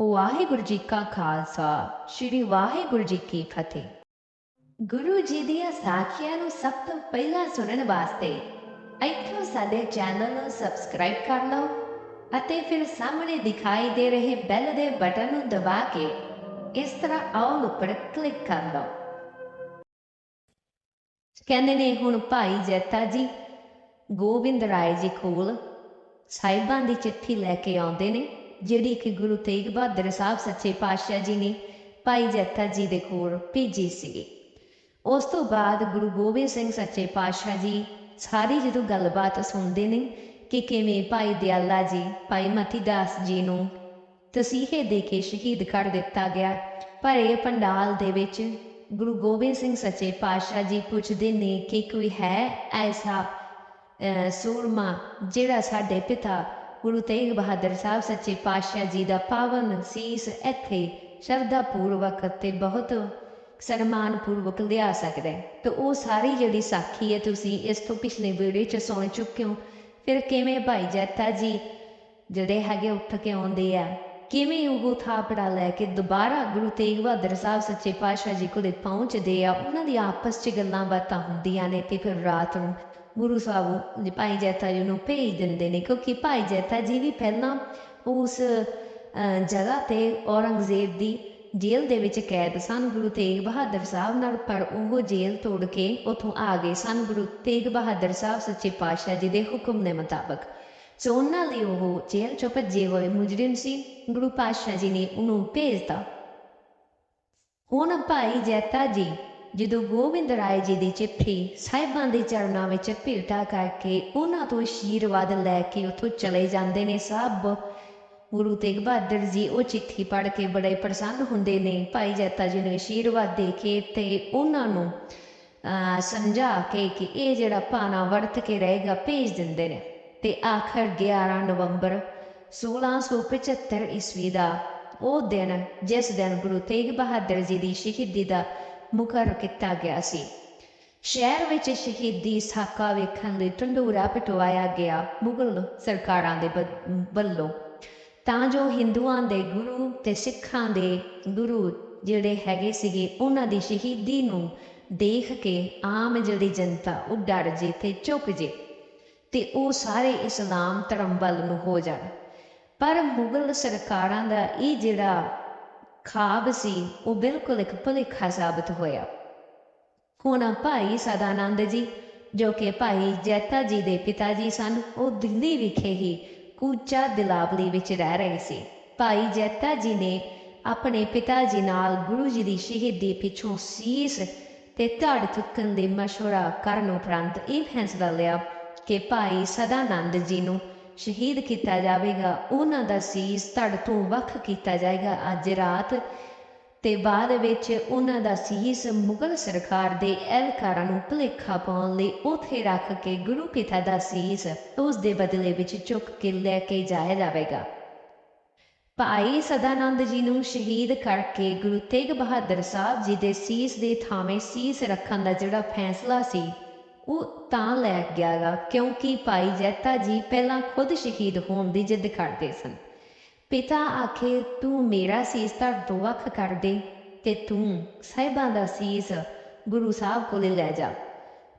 ਵਾਹਿਗੁਰੂ ਜੀ ਕਾ ਖਾਲਸਾ, ਸ੍ਰੀ ਵਾਹਿਗੁਰੂ ਜੀ ਕੀ ਫਤਿਹ। ਗੁਰੂ ਜੀ ਦੀਆਂ ਸਾਖੀਆਂ ਨੂੰ ਸਭ ਤੋਂ ਪਹਿਲਾਂ ਸੁਣਨ ਵਾਸਤੇ ਇੱਥੋਂ ਸਾਡੇ ਚੈਨਲ ਨੂੰ ਸਬਸਕ੍ਰਾਈਬ ਕਰ ਲਓ ਅਤੇ ਫਿਰ ਸਾਹਮਣੇ ਦਿਖਾਈ ਦੇ ਰਹੇ ਬੈਲ ਦੇ ਬਟਨ ਨੂੰ ਦਬਾ ਕੇ ਇਸ ਤਰ੍ਹਾਂ ਆਲ ਉੱਪਰ ਕਲਿੱਕ ਕਰ ਲਓ। ਕਹਿੰਦੇ ਨੇ ਹੁਣ ਭਾਈ ਜੈਤਾ ਜੀ, ਗੋਬਿੰਦ ਰਾਏ ਜੀ ਕੋਲ ਸਾਹਿਬਾਂ ਦੀ ਚਿੱਠੀ ਲੈ ਕੇ ਆਉਂਦੇ ਨੇ। ਜਿਹੜੀ ਕਿ ਗੁਰੂ ਤੇਗ ਬਹਾਦਰ ਸਾਹਿਬ ਸੱਚੇ ਪਾਤਸ਼ਾਹ ਜੀ ਨੇ ਭਾਈ ਜੈਤਾ ਜੀ ਦੇ ਕੋਲ ਭੇਜੀ ਸੀ ਉਸ ਤੋਂ ਬਾਅਦ ਗੁਰੂ ਗੋਬਿੰਦ ਸਿੰਘ ਸੱਚੇ ਪਾਤਸ਼ਾਹ ਜੀ ਸਾਰੀ ਜਦੋਂ ਗੱਲਬਾਤ ਸੁਣਦੇ ਨੇ ਕਿ ਕਿਵੇਂ ਭਾਈ ਦਿਆਲਾ ਜੀ, ਭਾਈ ਮਤੀਦਾਸ ਜੀ ਨੂੰ ਤਸੀਹੇ ਦੇ ਕੇ ਸ਼ਹੀਦ ਕਰ ਦਿੱਤਾ ਗਿਆ, ਪਰ ਇਹ ਪੰਡਾਲ ਦੇ ਵਿੱਚ ਗੁਰੂ ਗੋਬਿੰਦ ਸਿੰਘ ਸੱਚੇ ਪਾਤਸ਼ਾਹ ਜੀ ਪੁੱਛਦੇ ਨੇ ਕਿ ਕੋਈ ਹੈ ਐਸਾ ਸੂਰਮਾ ਜਿਹੜਾ ਸਾਡੇ ਪਿਤਾ ਗੁਰੂ ਤੇਗ ਬਹਾਦਰ ਸਾਹਿਬ ਸੱਚੇ ਪਾਤਸ਼ਾਹ ਜੀ ਦਾ ਪਾਵਨ ਸੀਸ ਇੱਥੇ ਸ਼ਰਧਾ ਪੂਰਵਕ ਤੇ ਬਹੁਤ ਸਨਮਾਨ ਪੂਰਵਕ ਲਿਆ ਸਕਦੇ ਤੇ ਉਹ ਸਾਰੀ ਜਿਹੜੀ ਸਾਖੀ ਹੈ ਤੁਸੀਂ ਇਸ ਤੋਂ ਪਿਛਲੇ ਵੀਡੀਓ 'ਚ ਸੁਣ ਚੁੱਕੇ ਹੋ। ਫਿਰ ਕਿਵੇਂ ਭਾਈ ਜੈਤਾ ਜੀ ਜਿਹੜੇ ਹੈਗੇ ਉੱਠ ਕੇ ਆਉਂਦੇ ਆ, ਕਿਵੇਂ ਉਹ ਥਾਪੜਾ ਲੈ ਕੇ ਦੁਬਾਰਾ ਗੁਰੂ ਤੇਗ ਬਹਾਦਰ ਸਾਹਿਬ ਸੱਚੇ ਪਾਤਸ਼ਾਹ ਜੀ ਕੋਲੇ ਪਹੁੰਚਦੇ ਆ, ਉਹਨਾਂ ਦੀ ਆਪਸ 'ਚ ਗੱਲਾਂ ਬਾਤਾਂ ਹੁੰਦੀਆਂ ਨੇ ਤੇ ਫਿਰ ਰਾਤ ਨੂੰ ਗੁਰੂ ਸਾਹਿਬ ਭਾਈ ਜੈਤਾ ਜੀ ਨੂੰ ਭੇਜ ਦਿੰਦੇ ਨੇ, ਕਿਉਂਕਿ ਭਾਈ ਜੈਤਾ ਜੀ ਵੀ ਪਹਿਲਾਂ ਉਸ ਜਗ੍ਹਾ ਤੇ ਔਰੰਗਜ਼ੇਬ ਦੀ ਜੇਲ੍ਹ ਦੇ ਵਿੱਚ ਕੈਦ ਸਨ। ਗੁਰੂ ਤੇਗ ਬਹਾਦਰ ਸਾਹਿਬ ਨਾਲ, ਪਰ ਉਹ ਜੇਲ੍ਹ ਤੋੜ ਕੇ ਉਥੋਂ ਆ ਗਏ ਸਨ। ਗੁਰੂ ਤੇਗ ਬਹਾਦਰ ਸਾਹਿਬ ਸੱਚੇ ਪਾਤਸ਼ਾਹ ਜੀ ਦੇ ਹੁਕਮ ਦੇ ਮੁਤਾਬਕ। ਸੋ ਉਹਨਾਂ ਲਈ ਉਹ ਜੇਲ੍ਹ ਚੋਂ ਭੱਜੇ ਹੋਏ ਮੁਜਰਿਮ ਸੀ। ਗੁਰੂ ਪਾਤਸ਼ਾਹ ਜੀ ਨੇ ਉਹਨੂੰ ਭੇਜਤਾ। ਹੁਣ ਭਾਈ ਜੈਤਾ ਜੀ ਜਦੋਂ ਗੋਬਿੰਦ ਰਾਏ ਜੀ ਦੀ ਚਿੱਠੀ ਸਾਹਿਬਾਂ ਦੇ ਚਰਨਾਂ ਵਿੱਚ ਭੇਟਾ ਕਰਕੇ ਉਹਨਾਂ ਤੋਂ ਆਸ਼ੀਰਵਾਦ ਲੈ ਕੇ ਉੱਥੋਂ ਚਲੇ ਜਾਂਦੇ ਨੇ ਸਭ ਗੁਰੂ ਤੇਗ ਬਹਾਦਰ ਜੀ ਉਹ ਚਿੱਠੀ ਪੜ੍ਹ ਕੇ ਬੜੇ ਪ੍ਰਸੰਨ ਹੁੰਦੇ ਨੇ। ਭਾਈ ਜੈਤਾ ਜੀ ਨੂੰ ਆਸ਼ੀਰਵਾਦ ਦੇ ਕੇ ਤੇ ਉਹਨਾਂ ਨੂੰ ਅਹ, ਸਮਝਾ ਕੇ ਕਿ ਇਹ ਜਿਹੜਾ ਪਾਣਾ ਵਰਤ ਕੇ ਰਹੇਗਾ ਭੇਜ ਦਿੰਦੇ ਨੇ। ਤੇ ਆਖਰ 11 ਨਵੰਬਰ 1675 ਈਸਵੀ ਦਾ ਉਹ ਦਿਨ ਜਿਸ ਦਿਨ ਗੁਰੂ ਤੇਗ ਬਹਾਦਰ ਜੀ ਦੀ ਸ਼ਹੀਦੀ ਦਾ ਮੁਕਰ ਕੀਤਾ ਗਿਆ ਸੀ। ਸ਼ਹਿਰ ਵਿੱਚ ਸ਼ਹੀਦੀ ਸਾਕਾ ਵੇਖਣ ਲਈ ਢੰਡੂਰਾ ਪਟਵਾਇਆ ਗਿਆ ਮੁਗਲ ਸਰਕਾਰਾਂ ਦੇ ਵੱਲੋਂ। ਤਾਂ ਜੋ ਹਿੰਦੂਆਂ ਦੇ ਗੁਰੂ ਤੇ ਸਿੱਖਾਂ ਦੇ ਗੁਰੂ ਜਿਹੜੇ ਹੈਗੇ ਸੀਗੇ, ਉਹਨਾਂ ਦੀ ਸ਼ਹੀਦੀ ਨੂੰ ਦੇਖ ਕੇ ਆਮ ਜਿਹੜੀ ਜਨਤਾ ਉਹ ਡਰ ਜੇ ਤੇ ਝੁਕ ਜੇ ਤੇ ਉਹ ਸਾਰੇ ਇਸਲਾਮ ਧਰਮ ਵੱਲ ਨੂੰ ਹੋ ਜਾਣ। ਪਰ ਮੁਗਲ ਸਰਕਾਰਾਂ ਦਾ ਇਹ ਜਿਹੜਾ ਖਾਬ ਸੀ, ਉਹ ਬਿਲਕੁਲ ਇੱਕ ਭੁਲੇਖਾ ਸਾਬਤ ਹੋਇਆ। ਹੁਣ ਭਾਈ ਸਦਾਨੰਦ ਜੀ, ਜੋ ਕਿ ਭਾਈ ਜੈਤਾ ਜੀ ਦੇ ਪਿਤਾ ਜੀ ਸਨ, ਉਹ ਦਿੱਲੀ ਵਿਖੇ ਹੀ ਕੂਚਾ ਦਿਲਾਵਲੀ ਵਿੱਚ ਰਹਿ ਰਹੇ ਸੀ। ਭਾਈ ਜੈਤਾ ਜੀ ਨੇ ਆਪਣੇ ਪਿਤਾ ਜੀ ਨਾਲ ਗੁਰੂ ਜੀ ਦੀ ਸ਼ਹੀਦੀ ਪਿੱਛੋਂ ਸੀਸ ਤੇ ਧੜ ਚੁੱਕਣ ਦੇ ਮਸ਼ਵਰਾ ਕਰਨ ਉਪਰੰਤ ਇਹ ਫੈਸਲਾ ਲਿਆ ਕਿ ਭਾਈ ਸਦਾਨੰਦ ਜੀ ਨੂੰ ਸ਼ਹੀਦ ਕੀਤਾ ਜਾਵੇਗਾ। ਉਹਨਾਂ ਦਾ ਸੀਸ ਧੜ ਤੋਂ ਵੱਖ ਕੀਤਾ ਜਾਏਗਾ। ਅੱਜ ਰਾਤ ਤੇ ਬਾਅਦ ਵਿੱਚ ਉਹਨਾਂ ਦਾ ਸੀਸ ਮੁਗਲ ਸਰਕਾਰ ਦੇ ਅਹਿਲਕਾਰਾਂ ਨੂੰ ਭੁਲੇਖਾ ਪਾਉਣ ਲਈ ਉੱਥੇ ਰੱਖ ਕੇ ਗੁਰੂ ਪਿਤਾ ਦਾ ਸੀਸ ਉਸ ਦੇ ਬਦਲੇ ਵਿੱਚ ਚੁੱਕ ਕੇ ਲੈ ਕੇ ਜਾਇਆ ਜਾਵੇਗਾ। ਭਾਈ ਸਦਾਨੰਦ ਜੀ ਨੂੰ ਸ਼ਹੀਦ ਕਰਕੇ ਗੁਰੂ ਤੇਗ ਬਹਾਦਰ ਸਾਹਿਬ ਜੀ ਦੇ ਸੀਸ ਦੇ ਥਾਵੇਂ ਸੀਸ ਰੱਖਣ ਦਾ ਜਿਹੜਾ ਫੈਸਲਾ ਸੀ ਉਹ ਤਾਂ ਲੈ ਗਿਆ ਗਾ ਕਿਉਂਕਿ ਭਾਈ ਜੈਤਾ ਜੀ ਪਹਿਲਾਂ ਖੁਦ ਸ਼ਹੀਦ ਹੋਣ ਦੀ ਜਿੱਦ ਕਰਦੇ ਸਨ। ਪਿਤਾ ਆਖੇ, ਤੂੰ ਮੇਰਾ ਸੀਸ ਧੜ ਤੋਂ ਵੱਖ ਕਰ ਦੇ ਤੇ ਤੂੰ ਸਾਹਿਬਾਂ ਦਾ ਸੀਸ ਗੁਰੂ ਸਾਹਿਬ ਕੋਲੇ ਲੈ ਜਾ।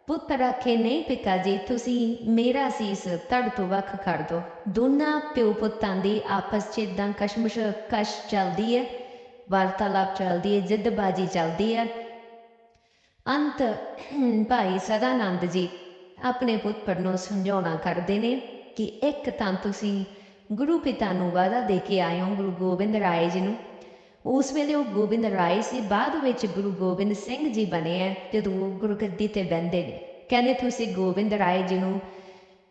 ਪੁੱਤਰ ਆਖੇ, ਨਹੀਂ ਪਿਤਾ ਜੀ, ਤੁਸੀਂ ਮੇਰਾ ਸੀਸ ਧੜ ਤੋਂ ਵੱਖ ਕਰ ਦੋ। ਦੋਨਾਂ ਪਿਓ ਪੁੱਤਾਂ ਦੀ ਆਪਸ 'ਚ ਇਦਾਂ ਕਸ਼ਮਸ਼ ਕਸ਼ ਚੱਲਦੀ ਹੈ ਵਾਰਤਾਲਾਪ ਚੱਲਦੀ ਹੈ ਜਿੱਦਬਾਜੀ ਚੱਲਦੀ ਹੈ ਅੰਤ, ਭਾਈ ਸਦਾਨੰਦ ਜੀ, ਆਪਣੇ ਪੁੱਤਰ ਨੂੰ ਸਮਝਾਉਣਾ ਕਰਦੇ ਨੇ ਕਿ ਇੱਕ ਤਾਂ ਤੁਸੀਂ ਗੁਰੂ ਪਿਤਾ ਨੂੰ ਵਾਅਦਾ ਦੇ ਕੇ ਆਏ ਹੋ ਗੁਰੂ ਗੋਬਿੰਦ ਰਾਏ ਜੀ ਨੂੰ। ਉਸ ਵੇਲੇ ਉਹ ਗੋਬਿੰਦ ਰਾਏ ਸੀ, ਬਾਅਦ ਵਿੱਚ ਗੁਰੂ ਗੋਬਿੰਦ ਸਿੰਘ ਜੀ ਬਣੇ ਆ ਜਦੋਂ ਉਹ ਗੁਰਗੱਦੀ ਤੇ ਬਹਿੰਦੇ ਨੇ। ਕਹਿੰਦੇ, ਤੁਸੀਂ ਗੋਬਿੰਦ ਰਾਏ ਜੀ ਨੂੰ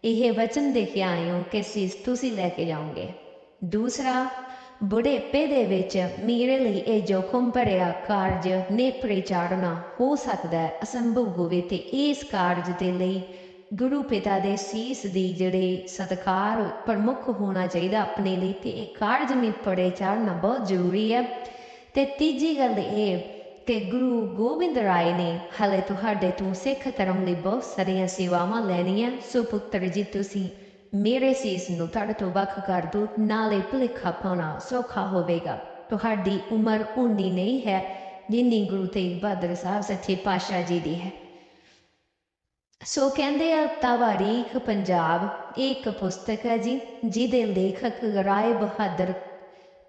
ਇਹ ਵਚਨ ਦੇ ਕੇ ਆਏ ਹੋ ਕਿ ਸੀਸ, ਤੁਸੀਂ ਲੈ ਕੇ ਜਾਓਗੇ। ਦੂਸਰਾ ਬੁਢੇਪੇ ਦੇ ਵਿੱਚ ਮੇਰੇ ਲਈ ਇਹ ਜੋਖਮ ਭਰਿਆ ਕਾਰਜ ਨੇਪਰੇ ਚਾੜਨਾ ਹੋ ਸਕਦਾ ਹੈ, ਅਸੰਭਵ ਹੋਵੇ ਤੇ ਇਸ ਕਾਰਜ ਦੇ ਲਈ ਗੁਰੂ ਪਿਤਾ ਦੇ ਸੀਸ ਦੀ ਜਿਹੜੇ ਸਤਕਾਰ ਪ੍ਰਮੁੱਖ ਹੋਣਾ ਚਾਹੀਦਾ, ਆਪਣੇ ਲਈ ਤੇ ਇਹ ਕਾਰਜ ਨੇਪਰੇ ਚਾੜਨਾ ਬਹੁਤ ਜ਼ਰੂਰੀ ਹੈ। ਤੇ ਤੀਜੀ ਗੱਲ ਇਹ ਕਿ ਗੁਰੂ ਗੋਬਿੰਦ ਰਾਏ ਨੇ, ਹਾਲੇ ਤੁਹਾਡੇ ਤੋਂ ਸਿੱਖ ਧਰਮ ਲਈ ਬਹੁਤ ਸਾਰੀਆਂ ਸੇਵਾਵਾਂ ਲੈਣੀਆਂ। ਸੋ ਪੁੱਤਰ ਜੀ, ਤੁਸੀਂ ਮੇਰੇ ਸੀਸ ਨੂੰ ਤੁਹਾਡੇ ਤੋਂ ਵੱਖ ਕਰ ਦੋ, ਨਾਲੇ ਭੁਲੇਖਾ ਪਾਉਣਾ ਸੌਖਾ ਹੋਵੇਗਾ। ਤੁਹਾਡੀ ਉਮਰ ਉਨੀ ਨਹੀਂ ਹੈ ਜਿੰਨੀ ਗੁਰੂ ਤੇਗ ਬਹਾਦਰ ਸਾਹਿਬ ਸੱਚੇ ਪਾਤਸ਼ਾਹ ਜੀ ਦੀ ਹੈ। ਸੋ ਕਹਿੰਦੇ ਆ ਤਵਾਰੀਖ ਪੰਜਾਬ ਇੱਕ ਪੁਸਤਕ ਹੈ ਜੀ, ਜਿਹਦੇ ਲੇਖਕ ਰਾਏ ਬਹਾਦਰ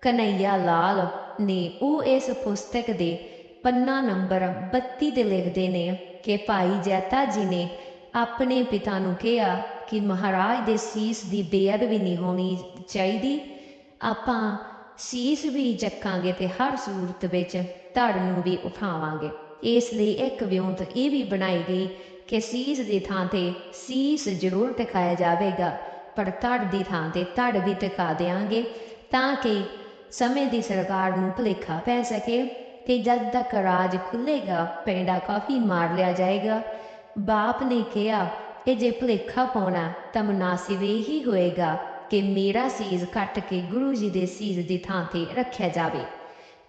ਕਨਈਆ ਲਾਲ ਨੇ। ਉਹ ਇਸ ਪੁਸਤਕ ਦੇ ਪੰਨਾ ਨੰਬਰ 32 ਤੇ ਲਿਖਦੇ ਨੇ ਕਿ ਭਾਈ ਜੈਤਾ ਜੀ ਨੇ ਆਪਣੇ ਪਿਤਾ ਨੂੰ ਕਿਹਾ ਕਿ ਮਹਾਰਾਜ ਦੇ ਸੀਸ ਦੀ ਬੇਅਦਬੀ ਨਹੀਂ ਹੋਣੀ ਚਾਹੀਦੀ। ਆਪਾਂ ਸੀਸ ਵੀ ਚੱਕਾਂਗੇ ਤੇ ਹਰ ਸੂਰਤ ਵਿੱਚ ਧੜ ਨੂੰ ਵੀ ਉਠਾਵਾਂਗੇ। ਇਸ ਲਈ ਇੱਕ ਵਿਉਂਤ ਇਹ ਵੀ ਬਣਾਈ ਗਈ ਕਿ ਸੀਸ ਦੀ ਥਾਂ ਤੇ ਸੀਸ ਜ਼ਰੂਰ ਟਿਕਾਇਆ ਜਾਵੇਗਾ, ਪਰ ਧੜ ਦੀ ਥਾਂ ਤੇ ਧੜ ਵੀ ਟਿਕਾ ਦੇਾਂਗੇ ਤਾਂ ਕਿ ਸਮੇਂ ਦੀ ਸਰਕਾਰ ਨੂੰ ਭੁਲੇਖਾ ਪੈ ਸਕੇ ਕਿ ਜਦ ਤੱਕ ਰਾਜ ਖੁੱਲੇਗਾ, ਪੈਂਡਾ ਕਾਫੀ ਮਾਰ ਲਿਆ ਜਾਏਗਾ। ਬਾਪ ਨੇ ਕਿਹਾ, ਕਿ ਜੇ ਭੁਲੇਖਾ ਪਾਉਣਾ, ਤਾਂ ਮੁਨਾਸਿਬ ਹੀ ਹੋਏਗਾ ਕਿ ਮੇਰਾ ਸੀਸ ਕੱਟ ਕੇ ਗੁਰੂ ਜੀ ਦੇ ਸੀਸ ਦੀ ਥਾਂ ਤੇ ਰੱਖਿਆ ਜਾਵੇ।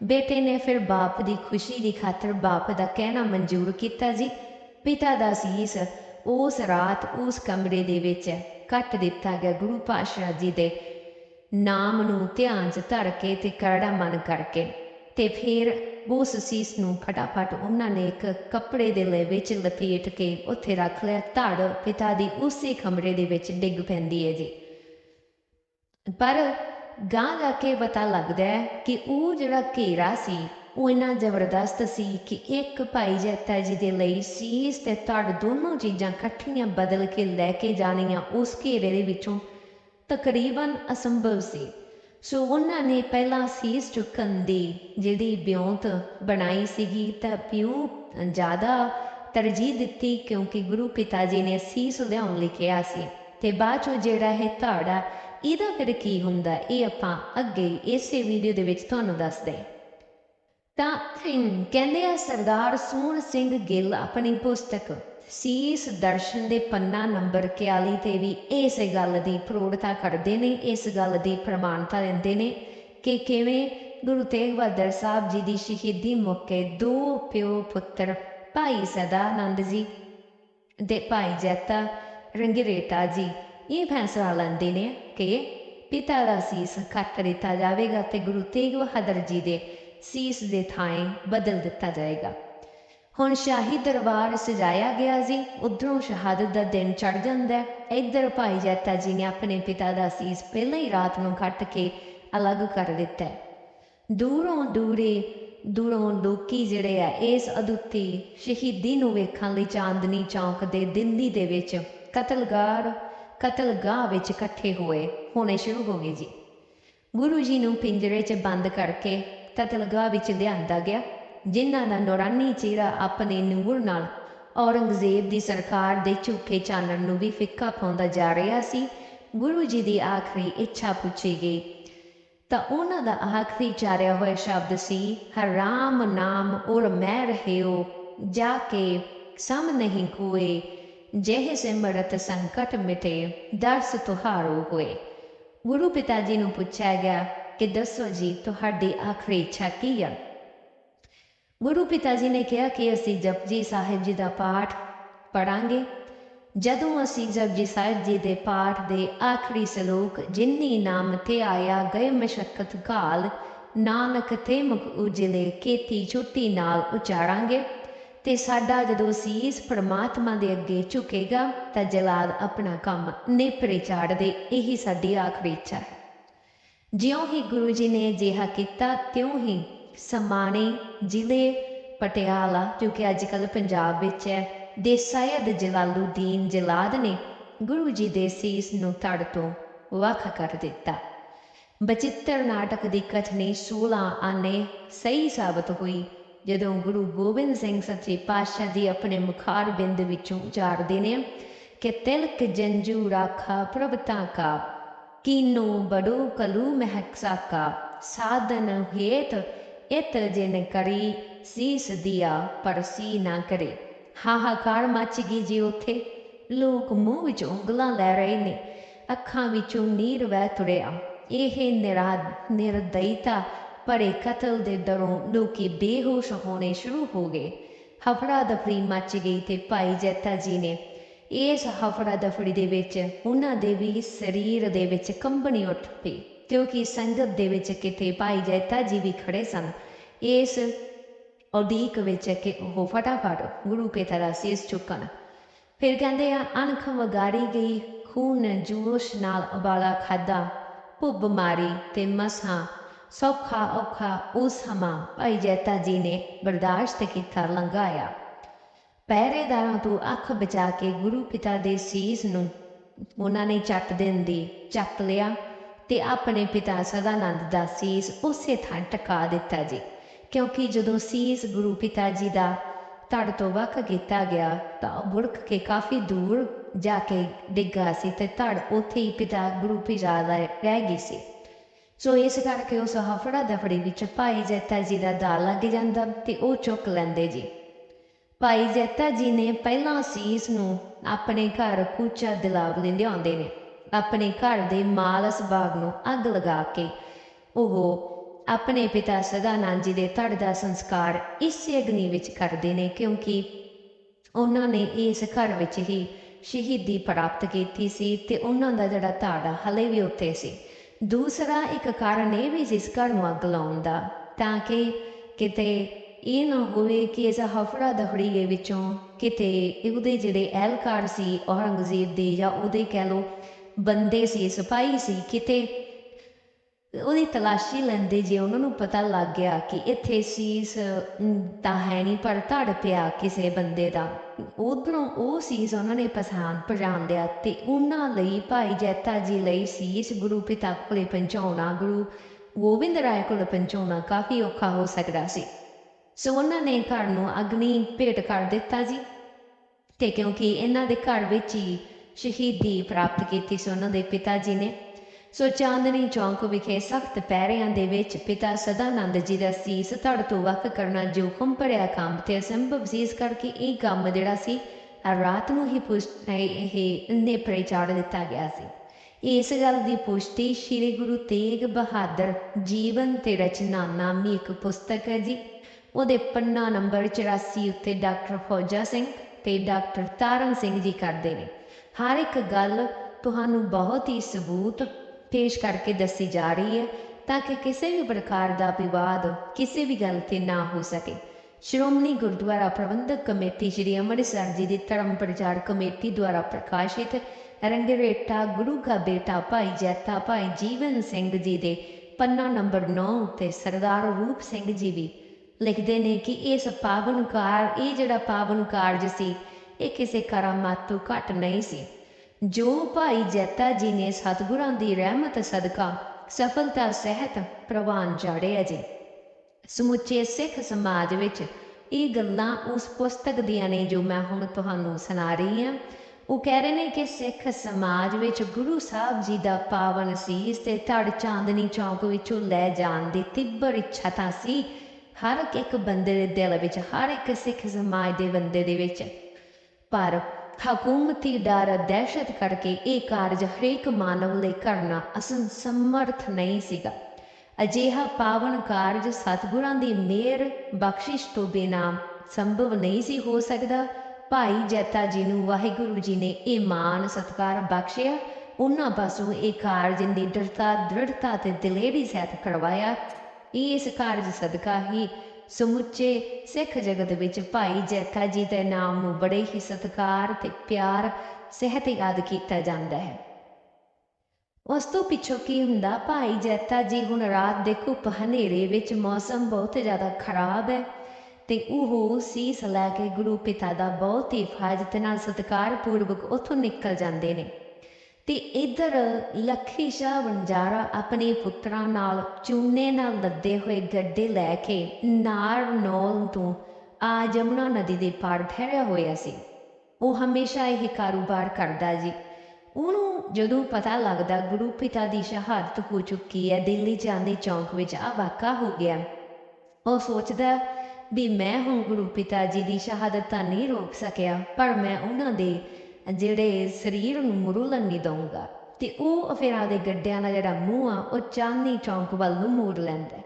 ਬੇਟੇ ਨੇ ਫਿਰ ਬਾਪ ਦੀ ਖੁਸ਼ੀ ਦੀ ਖਾਤਰ ਬਾਪ ਦਾ ਕਹਿਣਾ ਮਨਜ਼ੂਰ ਕੀਤਾ ਜੀ। ਪਿਤਾ ਦਾ ਸੀਸ ਉਸ ਰਾਤ ਉਸ ਕਮਰੇ ਦੇ ਵਿੱਚ ਕੱਟ ਦਿੱਤਾ ਗਿਆ ਗੁਰੂ ਪਾਤਸ਼ਾਹ ਜੀ ਦੇ ਨਾਮ ਨੂੰ ਧਿਆਨ 'ਚ ਧਰ ਕੇ ਤੇ ਕਰੜਾ ਮਨ ਕਰਕੇ ਤੇ ਫਿਰ ਉਸ ਸੀਸ ਨੂੰ ਫਟਾਫਟ ਉਹਨਾਂ ਨੇ ਇੱਕ ਕੱਪੜੇ ਦੇ ਲੈ ਵਿੱਚ ਲਪੇਟ ਕੇ ਉੱਥੇ ਰੱਖ ਲਿਆ। ਧੜ ਪਿਤਾ ਦੀ ਉਸੇ ਕਮਰੇ ਦੇ ਵਿੱਚ ਡਿੱਗ ਪੈਂਦੀ ਹੈ ਜੀ। ਪਰ ਗਾਂ ਜਾ ਕੇ ਪਤਾ ਲੱਗਦਾ ਹੈ ਕਿ ਉਹ ਜਿਹੜਾ ਘੇਰਾ ਸੀ, ਉਹ ਇੰਨਾ ਜ਼ਬਰਦਸਤ ਸੀ ਕਿ ਇੱਕ ਭਾਈ ਜੈਤਾ ਜੀ ਦੇ ਲਈ ਸੀਸ ਤੇ ਧੜ ਦੋਨੋਂ ਚੀਜ਼ਾਂ ਇਕੱਠੀਆਂ ਬਦਲ ਕੇ ਲੈ ਕੇ ਜਾਣੀਆਂ ਉਸ ਘੇਰੇ ਦੇ ਵਿੱਚੋਂ ਤਕਰੀਬਨ ਅਸੰਭਵ ਸੀ। ਸੋ ਉਹਨਾਂ ਨੇ ਪਹਿਲਾਂ ਸੀਸ ਚੁੱਕਣ ਦੀ ਜਿਹੜੀ ਬਿਉਂਤ ਬਣਾਈ ਸੀਗੀ, ਤਾਂ ਪਿਉ ਜ਼ਿਆਦਾ ਤਰਜੀਹ ਦਿੱਤੀ ਕਿਉਂਕਿ ਗੁਰੂ ਪਿਤਾ ਜੀ ਨੇ ਸੀਸ ਲਿਆਉਣ ਲਈ ਕਿਹਾ ਸੀ। ਤੇ ਬਾਅਦ ਚੋਂ ਜਿਹੜਾ ਇਹ ਧਾੜਾ ਇਹਦਾ ਫਿਰ ਕੀ ਹੁੰਦਾ, ਇਹ ਆਪਾਂ ਅੱਗੇ ਇਸੇ ਵੀਡੀਓ ਦੇ ਵਿੱਚ ਤੁਹਾਨੂੰ ਦੱਸਦੇ ਤਾਂ ਕਹਿੰਦੇ ਆ, ਸਰਦਾਰ ਸੋਹਣ ਸਿੰਘ ਗਿੱਲ ਆਪਣੀ ਪੁਸਤਕ ਸੀਸ ਦਰਸ਼ਨ ਦੇ ਪੰਨਾ ਨੰਬਰ 41 ਤੇ ਵੀ ਇਸ ਗੱਲ ਦੀ ਪ੍ਰੋੜਤਾ ਕਰਦੇ ਨੇ, ਇਸ ਗੱਲ ਦੀ ਪ੍ਰਮਾਣਤਾ ਦਿੰਦੇ ਨੇ ਕਿ ਕਿਵੇਂ ਗੁਰੂ ਤੇਗ ਬਹਾਦਰ ਸਾਹਿਬ ਜੀ ਦੀ ਸ਼ਹੀਦੀ ਮੌਕੇ ਦੋ ਪਿਓ ਪੁੱਤਰ, ਭਾਈ ਸਦਾਨੰਦ ਜੀ ਦੇ ਭਾਈ ਜੈਤਾ ਰੰਗਰੇਟਾ ਜੀ, ਇਹ ਫੈਸਲਾ ਲੈਂਦੇ ਨੇ ਕਿ ਪਿਤਾ ਦਾ ਸੀਸ ਕੱਟ ਦਿੱਤਾ ਜਾਵੇਗਾ ਤੇ ਗੁਰੂ ਤੇਗ ਬਹਾਦਰ ਜੀ ਦੇ ਸੀਸ ਦੇ ਥਾਂ ਬਦਲ ਦਿੱਤਾ ਜਾਏਗਾ। ਹੁਣ ਸ਼ਾਹੀ ਦਰਬਾਰ ਸਜਾਇਆ ਗਿਆ ਸੀ ਉਧਰੋਂ ਸ਼ਹਾਦਤ ਦਾ ਦਿਨ ਚੜ ਜਾਂਦਾ ਇੱਧਰ ਭਾਈ ਜੈਤਾ ਜੀ ਨੇ ਆਪਣੇ ਪਿਤਾ ਦਾ ਸੀਸ ਪਹਿਲਾਂ ਹੀ ਰਾਤ ਨੂੰ ਕੱਟ ਕੇ ਅਲੱਗ ਕਰ ਦਿੱਤਾ ਦੂਰੋਂ ਦੂਰੇ, ਦੂਰੋਂ ਲੋਕੀ ਜਿਹੜੇ ਆ, ਇਸ ਅਦੁੱਤੀ ਸ਼ਹੀਦੀ ਨੂੰ ਵੇਖਣ ਲਈ ਚਾਂਦਨੀ ਚੌਂਕ ਦੇ ਦਿੱਲੀ ਦੇ ਵਿੱਚ ਕਤਲਗਾਰ, ਕਤਲਗਾਹ ਵਿੱਚ ਇਕੱਠੇ ਹੋਏ ਹੋਣੇ ਸ਼ੁਰੂ ਹੋ ਗਏ ਜੀ। ਗੁਰੂ ਜੀ ਨੂੰ ਪਿੰਜਰੇ 'ਚ ਬੰਦ ਕਰਕੇ ਕਤਲਗਾਹ ਵਿੱਚ ਲਿਆਂਦਾ ਗਿਆ। ਜਿਨ੍ਹਾਂ ਦਾ ਨੌਰਾਨੀ ਚਿਹਰਾ ਆਪਣੇ ਨੂਰ ਨਾਲ ਔਰੰਗਜ਼ੇਬ ਦੀ ਸਰਕਾਰ ਦੇ ਝੂਠੇ ਚਾਨਣ ਨੂੰ ਵੀ ਫਿੱਕਾ ਪਾਉਂਦਾ ਜਾ ਰਿਹਾ ਸੀ, ਗੁਰੂ ਜੀ ਦੀ ਆਖਰੀ ਇੱਛਾ ਪੁੱਛੀ ਗਈ। ਤਾਂ ਉਹਨਾਂ ਦਾ ਆਖਰੀ ਚਾਰਿਆ ਹੋਇਆ ਸ਼ਬਦ ਸੀ ਹਰਾਮ ਨਾਮ ਔਰ ਮੈਂ ਰਹਿਓ, ਜਾ ਕੇ ਸਮ ਨਹੀਂ ਕੋਏ ਜਿਹੇ ਸਿਮਰਤ ਸੰਕਟ ਮਿਟੇ, ਦਰਸ ਤੁਹਾਰੋ ਹੋਏ। ਗੁਰੂ ਪਿਤਾ ਜੀ ਨੂੰ ਪੁੱਛਿਆ ਗਿਆ ਕਿ ਦੱਸੋ ਜੀ, ਤੁਹਾਡੀ ਆਖਰੀ ਇੱਛਾ ਕੀ ਹੈ ਗੁਰੂ ਪਿਤਾ ਜੀ ਨੇ ਕਿਹਾ ਕਿ ਅਸੀਂ ਜਪਜੀ ਸਾਹਿਬ ਜੀ ਦਾ ਪਾਠ ਪੜਾਂਗੇ ਜਦੋਂ ਅਸੀਂ ਜਪਜੀ ਸਾਹਿਬ ਜੀ ਦੇ ਪਾਠ ਦੇ ਆਖਰੀ ਸ਼ਲੋਕ, ਜਿੰਨੀ ਨਾਮ ਤੇ ਆਇਆ, ਗਏ ਮਸ਼ਕਤ ਕਾਲ ਨਾਨਕ ਤੇ ਮੁਖ ਉਜਲੇ, ਕੀਤੀ ਛੁੱਟੀ ਨਾਲ ਉਚਾਰਾਂਗੇ। ਤੇ ਸਾਡਾ ਜਦੋਂ ਸੀਸ ਪ੍ਰਮਾਤਮਾ ਦੇ ਅੱਗੇ ਝੁਕੇਗਾ, ਤਾਂ ਜਲਾਲ ਆਪਣਾ ਕੰਮ ਨੇਪਰੇ ਚਾੜ ਦੇ ਇਹੀ ਸਾਡੀ ਆਖਰੀ ਇੱਛਾ ਹੈ। ਜਿਉਂ ਹੀ ਗੁਰੂ ਜੀ ਨੇ ਜਿਹਾ ਕੀਤਾ, ਤਿਉਂ ਹੀ ਸਮਾਣੇ ਜ਼ਿਲ੍ਹੇ ਪਟਿਆਲਾ ਜੋ ਕਿ ਅੱਜ ਕੱਲ ਪੰਜਾਬ ਵਿੱਚ ਹੈ, ਦੇ ਸੈਦ ਜਲਾਲੂਦੀਨ ਜਲਾਦ ਨੇ ਗੁਰੂ ਜੀ ਦੇ ਸੀਸ ਨੂੰ ਤੜ ਤੋਂ ਵੱਖ ਕਰ ਦਿੱਤਾ। ਬਚਿੱਤਰ ਨਾਟਕ ਦੀ ਕਥਨੀ 16 ਆਨੇ ਸਹੀ ਸਾਬਤ ਹੋਈ, ਜਦੋਂ ਗੁਰੂ ਗੋਬਿੰਦ ਸਿੰਘ ਸੱਚੇ ਪਾਤਸ਼ਾਹ ਜੀ ਆਪਣੇ ਮੁਖਾਰ ਬਿੰਦ ਵਿੱਚੋਂ ਉਚਾਰਦੇ ਨੇ ਕਿ ਤਿਲਕ ਜੰਜੂ ਰਾਖਾ ਪ੍ਰਭਤਾ ਕਾ ਕੀਨੋ ਬੜੋ ਕਲੂ ਮਹਿਕ ਸਾਕਾ, ਸਾਧਨ ਹੇਤ ਇਤ ਜਿਨ ਕਰੀ ਸੀਸ ਦਿਆ ਪਰਸੀ ਨਾ ਕਰੇ ਹਾਹਾਕਾਰ ਮੱਚ ਗਈ ਜੀ ਉੱਥੇ ਲੋਕ ਮੂੰਹ ਵਿੱਚ ਉਂਗਲਾਂ ਲੈ ਰਹੇ ਨੇ ਅੱਖਾਂ ਵਿੱਚੋਂ ਨੀਰ ਵਹਿ ਤੁਰਿਆ ਇਹ ਨਿਰਾਦ ਨਿਰਦਇਤਾ ਭਰੇ ਕਤਲ ਦੇ ਦਰੋਂ ਲੋਕੀ ਬੇਹੋਸ਼ ਹੋਣੇ ਸ਼ੁਰੂ ਹੋ ਗਏ ਹਫੜਾ ਦਫੜੀ ਮੱਚ ਗਈ ਤੇ ਭਾਈ ਜੈਤਾ ਜੀ ਨੇ ਇਸ ਹਫੜਾ ਦਫੜੀ ਦੇ ਵਿੱਚ ਉਹਨਾਂ ਦੇ ਵੀ ਸਰੀਰ ਦੇ ਵਿੱਚ ਕੰਬਣੀ ਉੱਠ ਪਈ ਕਿਉਂਕਿ ਸੰਗਤ ਦੇ ਵਿੱਚ ਕਿਤੇ ਭਾਈ ਜੈਤਾ ਜੀ ਵੀ ਖੜੇ ਸਨ, ਇਸ ਉਡੀਕ ਵਿੱਚ ਕਿ ਉਹ ਫਟਾਫਟ ਗੁਰੂ ਪਿਤਾ ਦਾ ਸੀਸ ਚੁੱਕਣ। ਫਿਰ ਕਹਿੰਦੇ ਆ, ਅਣਖ ਵਗਾਰੀ ਗਈ, ਖੂਨ ਜੋਸ਼ ਨਾਲ ਉਬਾਲਾ ਖਾਦਾ ਭੁੱਬ ਮਾਰੀ ਤੇ ਮਸਾਂ, ਸੌਖਾ ਔਖਾ ਉਸ ਹਮਾ ਭਾਈ ਜੈਤਾ ਜੀ ਨੇ ਬਰਦਾਸ਼ਤ ਕੀਤਾ, ਲੰਘਾਇਆ। ਪਹਿਰੇਦਾਰਾਂ ਤੋਂ ਅੱਖ ਬਚਾ ਕੇ ਗੁਰੂ ਪਿਤਾ ਦੇ ਸੀਸ ਨੂੰ ਉਹਨਾਂ ਨੇ ਚੱਟ ਦੇਣ ਦੀ ਚੱਕ ਲਿਆ। ਤੇ ਆਪਣੇ ਪਿਤਾ ਸਦਾਨੰਦ ਦਾ ਸੀਸ ਉਸੇ ਥਾਂ ਟਿਕਾ ਦਿੱਤਾ ਜੀ। ਕਿਉਂਕਿ ਜਦੋਂ ਸੀਸ ਗੁਰੂ ਪਿਤਾ ਜੀ ਦਾ ਧੜ ਤੋਂ ਵੱਖ ਕੀਤਾ ਗਿਆ, ਤਾਂ ਉਹ ਬੁੜਕ ਕੇ ਕਾਫੀ ਦੂਰ ਜਾ ਕੇ ਡਿੱਗਾ ਸੀ ਤੇ ਧੜ ਉੱਥੇ ਹੀ ਪਿਤਾ ਗੁਰੂ ਪਿਤਾ ਦਾ ਰਹਿ ਗਈ ਸੀ। ਸੋ ਇਸ ਕਰਕੇ ਉਸ ਹਫੜਾ ਦਫੜੀ ਵਿੱਚ ਭਾਈ ਜੈਤਾ ਜੀ ਦਾ ਦਾਲ ਲੱਗ ਜਾਂਦਾ ਤੇ ਉਹ ਚੁੱਕ ਲੈਂਦੇ ਜੀ। ਭਾਈ ਜੈਤਾ ਜੀ ਨੇ ਪਹਿਲਾਂ ਸੀਸ ਨੂੰ ਆਪਣੇ ਘਰ ਕੂਚਾ ਦਿਲਾਵਲੇ ਲਿਆਉਂਦੇ ਨੇ। ਆਪਣੇ ਘਰ ਦੇ ਮਾਲਸ ਬਾਗ ਨੂੰ ਅੱਗ ਲਗਾ ਕੇ। ਉਹ ਆਪਣੇ ਪਿਤਾ ਸਦਾਨੰਦ ਜੀ ਦੇ ਧੜ ਦਾ ਸੰਸਕਾਰ ਇਸੇ ਅਗਨੀ ਵਿੱਚ ਕਰਦੇ ਨੇ, ਕਿਉਂਕਿ ਉਹਨਾਂ ਨੇ ਇਸ ਘਰ ਵਿੱਚ ਹੀ ਸ਼ਹੀਦੀ ਪ੍ਰਾਪਤ ਕੀਤੀ ਸੀ ਤੇ ਉਹਨਾਂ ਦਾ ਜਿਹੜਾ ਧੜ ਆ ਹਲੇ ਵੀ ਉੱਥੇ ਸੀ। ਦੂਸਰਾ ਇੱਕ ਕਾਰਨ ਇਹ ਵੀ ਜਿਸ ਘਰ ਨੂੰ ਅੱਗ ਲਾਉਣ ਦਾ, ਤਾਂ ਕਿ ਕਿਤੇ ਇਹ ਨਾ ਹੋਵੇ ਕਿ ਇਸ ਹਫੜਾ ਦਫੜੀ ਵਿੱਚੋਂ ਕਿਤੇ ਉਹਦੇ ਜਿਹੜੇ ਅਹਿਲਕਾਰ ਸੀ ਔਰੰਗਜ਼ੇਬ ਦੇ ਜਾਂ ਉਹਦੇ ਕਹਿ ਲੋ ਬੰਦੇ ਸੀ, ਸਿਪਾਹੀ ਸੀ, ਕਿਤੇ ਉਹਦੀ ਤਲਾਸ਼ੀ ਲੈਂਦੇ ਜੇ ਉਹਨਾਂ ਨੂੰ ਪਤਾ ਲੱਗ ਗਿਆ ਕਿ ਇੱਥੇ ਸੀਸ ਤਾਂ ਹੈ ਨਹੀਂ, ਪਰ ਧੜ ਪਿਆ ਕਿਸੇ ਬੰਦੇ ਦਾ। ਉਧਰੋਂ ਉਹ ਸੀਸ ਉਹਨਾਂ ਨੇ ਪਛਾਣ ਪਛਾਣ ਤੇ ਉਹਨਾਂ ਲਈ ਭਾਈ ਜੈਤਾ ਜੀ ਲਈ ਸੀਸ ਗੁਰੂ ਪਿਤਾ ਕੋਲੇ ਪਹੁੰਚਾਉਣਾ, ਗੁਰੂ ਗੋਬਿੰਦ ਰਾਏ ਕੋਲ ਪਹੁੰਚਾਉਣਾ ਕਾਫੀ ਔਖਾ ਹੋ ਸਕਦਾ ਸੀ। ਸੋ ਉਹਨਾਂ ਨੇ ਘਰ ਨੂੰ ਅਗਨੀ ਭੇਟ ਕਰ ਦਿੱਤਾ ਜੀ। ਤੇ ਕਿਉਂਕਿ ਇਹਨਾਂ ਦੇ ਘਰ ਵਿੱਚ ਹੀ ਸ਼ਹੀਦੀ ਪ੍ਰਾਪਤ ਕੀਤੀ ਸੀ ਉਹਨਾਂ ਦੇ ਪਿਤਾ ਜੀ ਨੇ। ਸੋ ਚਾਂਦਨੀ ਚੌਂਕ ਵਿਖੇ ਸਖਤ ਪਹਿਰਿਆਂ ਦੇ ਵਿੱਚ ਪਿਤਾ ਸਦਾਨੰਦ ਜੀ ਦਾ ਸੀਸ ਧੜ ਤੋਂ ਵੱਖ ਕਰਨਾ ਜੋਖਮ ਭਰਿਆ ਕੰਮ ਤੇ ਅਸੰਭਵ ਸੀ ਇਸ ਕਰਕੇ ਇਹ ਕੰਮ ਜਿਹੜਾ ਸੀ ਰਾਤ ਨੂੰ ਹੀ ਪੁਸ਼ਟ ਇਹ ਨੇਪਰੇ ਚਾੜ ਦਿੱਤਾ ਗਿਆ ਸੀ। ਇਸ ਗੱਲ ਦੀ ਪੁਸ਼ਟੀ ਸ੍ਰੀ ਗੁਰੂ ਤੇਗ ਬਹਾਦਰ ਜੀਵਨ ਤੇ ਰਚਨਾ ਨਾਮੀ ਇੱਕ ਪੁਸਤਕ ਹੈ ਜੀ। ਉਹਦੇ ਪੰਨਾ ਨੰਬਰ 84 ਉੱਤੇ ਡਾਕਟਰ ਫੌਜਾ ਸਿੰਘ ਤੇ ਡਾਕਟਰ ਤਾਰਨ ਸਿੰਘ ਜੀ ਕਰਦੇ ਨੇ। ਹਰ ਇੱਕ ਗੱਲ ਤੁਹਾਨੂੰ ਬਹੁਤ ਹੀ ਸਬੂਤ ਪੇਸ਼ ਕਰਕੇ ਦੱਸੀ ਜਾ ਰਹੀ ਹੈ ਤਾਂ ਕਿ ਕਿਸੇ ਵੀ ਪ੍ਰਕਾਰ ਦਾ ਵਿਵਾਦ ਕਿਸੇ ਵੀ ਗੱਲ ਤੇ ਨਾ ਹੋ ਸਕੇ। ਸ਼੍ਰੋਮਣੀ ਗੁਰਦੁਆਰਾ ਪ੍ਰਬੰਧਕ ਕਮੇਟੀ ਸ਼੍ਰੀ ਅੰਮ੍ਰਿਤਸਰ ਜੀ ਦੀ ਧਰਮ ਪ੍ਰਚਾਰ ਕਮੇਟੀ ਦੁਆਰਾ ਪ੍ਰਕਾਸ਼ਿਤ ਰੰਗਰੇਟਾ ਗੁਰੂ ਕਾ ਬੇਟਾ ਭਾਈ ਜੈਤਾ ਭਾਈ ਜੀਵਨ ਸਿੰਘ ਜੀ ਦੇ ਪੰਨਾ ਨੰਬਰ 9 ਉੱਤੇ ਸਰਦਾਰ ਰੂਪ ਸਿੰਘ ਜੀ ਵੀ ਲਿਖਦੇ ਨੇ ਕਿ ਇਸ ਪਾਵਨ ਕਾਰ ਇਹ ਜਿਹੜਾ ਪਾਵਨ ਕਾਰਜ ਸੀ ਇਹ ਕਿਸੇ ਕਰਾਮਾਤ ਤੋਂ ਘੱਟ ਨਹੀਂ ਸੀ। ਜੋ ਭਾਈ ਜੈਤਾ ਜੀ ਨੇ ਸਤਿਗੁਰਾਂ ਦੀ ਰਹਿਮਤ, ਸਦਕਾ, ਸਫਲਤਾ, ਸਹਿਤ, ਪ੍ਰਵਾਨ ਚਾੜਿਆ ਜੀ। ਸਮੁੱਚੇ ਸਿੱਖ ਸਮਾਜ ਵਿੱਚ ਇਹ ਗੱਲਾਂ ਉਸ ਪੁਸਤਕ ਦੀਆਂ ਨੇ ਜੋ ਮੈਂ ਹੁਣ ਤੁਹਾਨੂੰ ਸੁਣਾ ਰਹੀ ਹਾਂ। ਉਹ ਕਹਿ ਰਹੇ ਨੇ ਕਿ ਸਿੱਖ ਸਮਾਜ ਵਿੱਚ ਗੁਰੂ ਸਾਹਿਬ ਜੀ ਦਾ ਪਾਵਨ ਸੀਸ ਤੇ ਧੜ ਚਾਂਦਨੀ ਚੌਂਕ ਵਿੱਚੋਂ ਲੈ ਜਾਣ ਦੀ ਤਿੱਬਰ ਇੱਛਾ ਤਾਂ ਸੀ। ਹਰ ਇੱਕ ਬੰਦੇ ਦੇ ਦਿਲ ਵਿੱਚ, ਹਰ ਇੱਕ ਸਿੱਖ ਸਮਾਜ ਦੇ ਬੰਦੇ ਦੇ ਵਿੱਚ ਪਰ ਹਕੂਮਤੀ ਡਰ, ਦਹਿਸ਼ਤ ਕਰਕੇ ਇਹ ਕਾਰਜ ਹਰੇਕ ਮਾਨਵ ਲਈ ਕਰਨਾ ਅਸੰ ਸਮਰਥ ਨਹੀਂ ਸੀਗਾ। ਅਜਿਹਾ ਪਾਵਨ ਕਾਰਜ ਸਤਿਗੁਰਾਂ ਦੀ ਮਿਹਰ, ਬਖਸ਼ਿਸ਼ ਤੋਂ ਬਿਨਾਂ ਸੰਭਵ ਨਹੀਂ ਸੀ ਹੋ ਸਕਦਾ। ਭਾਈ ਜੈਤਾ ਜੀ ਨੂੰ ਵਾਹਿਗੁਰੂ ਜੀ ਨੇ ਇਹ ਮਾਨ ਸਤਕਾਰ ਬਖਸ਼ਿਆ। ਉਹਨਾਂ ਪਾਸੋਂ ਇਹ ਕਾਰਜ ਦੀ ਦ੍ਰਿੜਤਾ ਦ੍ਰਿੜਤਾ ਤੇ ਦਲੇਰੀ ਸਹਿਤ ਕਰਵਾਇਆ। ਇਸ ਕਾਰਜ ਸਦਕਾ ਹੀ ਸਮੁੱਚੇ ਸਿੱਖ ਜਗਤ ਵਿੱਚ ਭਾਈ ਜੈਤਾ ਜੀ ਦੇ ਨਾਮ ਨੂੰ ਬੜੇ ਹੀ ਸਤਿਕਾਰ ਤੇ ਪਿਆਰ, ਸਹਿਤ ਯਾਦ ਕੀਤਾ ਜਾਂਦਾ ਹੈ। ਉਸ ਤੋਂ ਪਿੱਛੋਂ ਕੀ ਹੁੰਦਾ, ਭਾਈ ਜੈਤਾ ਜੀ ਹੁਣ ਰਾਤ ਦੇ ਘੁੱਪ ਹਨੇਰੇ ਵਿੱਚ ਮੌਸਮ ਬਹੁਤ ਜ਼ਿਆਦਾ ਖਰਾਬ ਹੈ ਤੇ ਉਹ ਸੀਸ ਲੈ ਕੇ ਗੁਰੂ ਪਿਤਾ ਦਾ ਬਹੁਤ ਹੀ ਫਾਜ਼ਤ ਨਾਲ ਸਤਿਕਾਰ ਪੂਰਵਕ ਉੱਥੋਂ ਨਿਕਲ ਜਾਂਦੇ ਨੇ। ਤੇ ਇਧਰ ਲੱਖੀ ਸ਼ਾਹ ਵਣਜਾਰਾ ਆਪਣੇ ਪੁੱਤਰਾਂ ਨਾਲ ਚੂਨੇ ਨਾਲ ਲੱਦੇ ਹੋਏ ਗੱਡੇ ਲੈ ਕੇ ਨਾਰ ਤੋਂ ਆ ਜਮਨਾ ਨਦੀ ਦੇ ਪਾਰ ਠਹਿਰਿਆ ਹੋਇਆ ਸੀ। ਉਹ ਹਮੇਸ਼ਾ ਇਹ ਕਾਰੋਬਾਰ ਕਰਦਾ ਜੀ। ਉਹਨੂੰ ਜਦੋਂ ਪਤਾ ਲੱਗਦਾ ਗੁਰੂ ਪਿਤਾ ਦੀ ਸ਼ਹਾਦਤ ਹੋ ਚੁੱਕੀ ਹੈ, ਦਿੱਲੀ ਜਾਂਦੇ ਚੌਂਕ ਵਿੱਚ ਆ ਵਾਕਾ ਹੋ ਗਿਆ। ਉਹ ਸੋਚਦਾ ਵੀ ਮੈਂ ਹੁਣ ਗੁਰੂ ਪਿਤਾ ਜੀ ਦੀ ਸ਼ਹਾਦਤ ਤਾਂ ਨਹੀਂ ਰੋਕ ਸਕਿਆ, ਪਰ ਮੈਂ ਉਹਨਾਂ ਦੇ ਜਿਹੜੇ ਸਰੀਰ ਨੂੰ ਮੁਰੂਲਨ ਨਹੀਂ ਦਊਂਗਾ ਤੇ ਉਹ ਫਿਰ ਆਦੇ ਗੱਡਿਆਂ ਦਾ ਜਿਹੜਾ ਮੂੰਹ ਆ ਉਹ ਚਾਂਦਨੀ ਚੌਂਕ ਵੱਲ ਨੂੰ ਮੋੜ ਲੈਂਦਾ